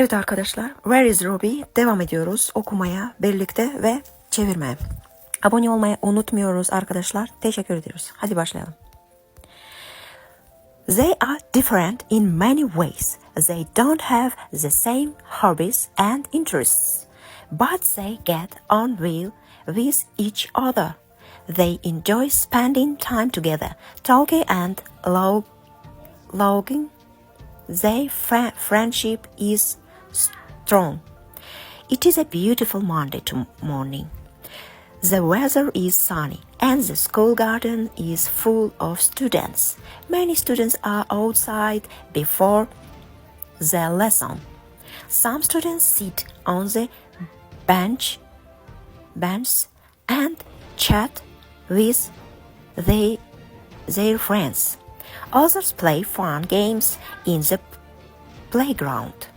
Evet arkadaşlar, Where is Robbie? Devam ediyoruz okumaya birlikte ve çevirmeye. Abone olmayı unutmuyoruz arkadaşlar. Teşekkür ediyoruz. Hadi başlayalım. They are different in many ways. They don't have the same hobbies and interests, but they get on well with each other. They enjoy spending time together, talking and log- logging. Their fri- friendship is strong. It is a beautiful Monday morning. The weather is sunny and the school garden is full of students. Many students are outside before the lesson. Some students sit on the bench, bench and chat with their friends. Others play fun games in the playground.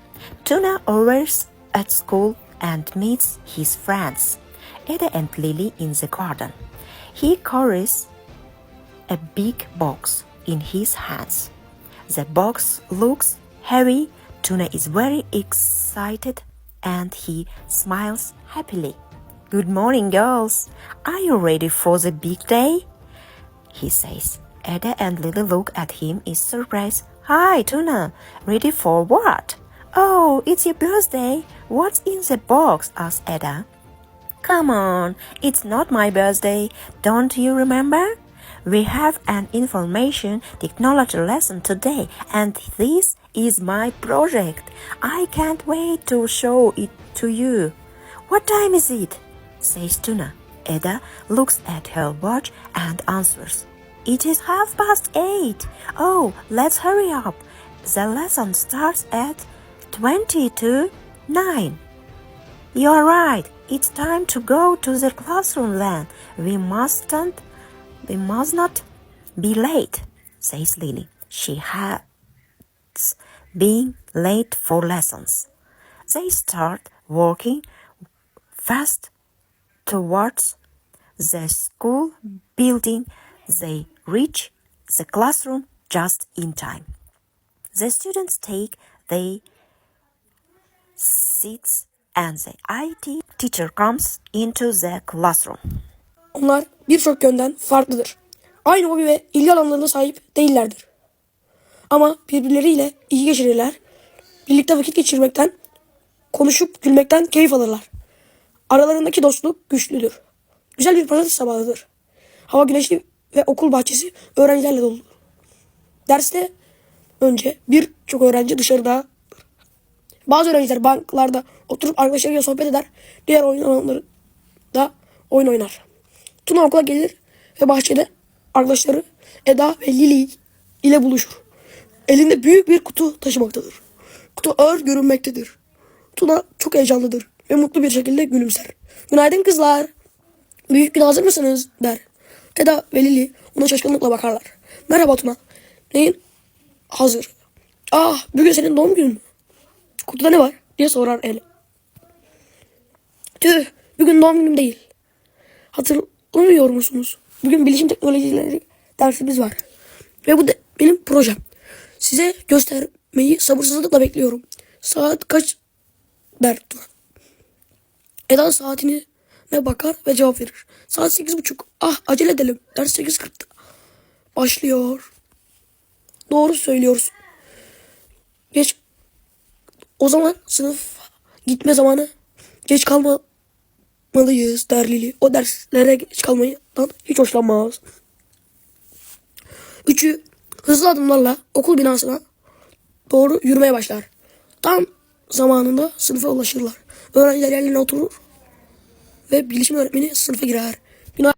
Tuna arrives at school and meets his friends, Ada and Lily in the garden. He carries a big box in his hands. The box looks heavy. Tuna is very excited and he smiles happily. Good morning, girls. Are you ready for the big day? He says. Ada and Lily look at him in surprise. Hi, Tuna. Ready for what? Oh, it's your birthday. What's in the box? asks Ada. Come on, it's not my birthday. Don't you remember? We have an information technology lesson today, and this is my project. I can't wait to show it to you. What time is it? says Tuna. Ada looks at her watch and answers. It is half past eight. Oh, let's hurry up. The lesson starts at twenty to nine. You're right. It's time to go to the classroom then. We mustn't, we must not be late, says Lily. She hates being late for lessons. They start walking fast towards the school building. They reach the classroom just in time. The students take their seats and the IT teacher comes into the classroom. Onlar birçok yönden farklıdır. Aynı hobi ve ilgi alanlarına sahip değillerdir. Ama birbirleriyle iyi geçirirler. Birlikte vakit geçirmekten, konuşup gülmekten keyif alırlar. Aralarındaki dostluk güçlüdür. Güzel bir pazartesi sabahıdır. Hava güneşli ve okul bahçesi öğrencilerle doludur. Derste önce birçok öğrenci dışarıda bazı öğrenciler banklarda oturup arkadaşlarıyla sohbet eder. Diğer oyun alanları da oyun oynar. Tuna okula gelir ve bahçede arkadaşları Eda ve Lili ile buluşur. Elinde büyük bir kutu taşımaktadır. Kutu ağır görünmektedir. Tuna çok heyecanlıdır ve mutlu bir şekilde gülümser. Günaydın kızlar. Büyük gün hazır mısınız? der. Eda ve Lili ona şaşkınlıkla bakarlar. Merhaba Tuna. Neyin? Hazır. Ah bugün senin doğum günün mü? Kutuda ne var? diye sorar El. Tüh bugün doğum günüm değil. Hatırlamıyor musunuz? Bugün bilişim teknolojileri dersimiz var. Ve bu da benim projem. Size göstermeyi sabırsızlıkla bekliyorum. Saat kaç der Tuna. Eda saatine bakar ve cevap verir. Saat sekiz buçuk. Ah acele edelim. Ders sekiz kırkta. Başlıyor. Doğru söylüyorsun. Geç. O zaman sınıf gitme zamanı. Geç kalmamalıyız der Lili. O derslere geç kalmaydan hiç hoşlanmaz. Üçü hızlı adımlarla okul binasına doğru yürümeye başlar. Tam zamanında sınıfa ulaşırlar. Öğrenciler yerlerine oturur ve bilişim öğretmeni sınıfa girer.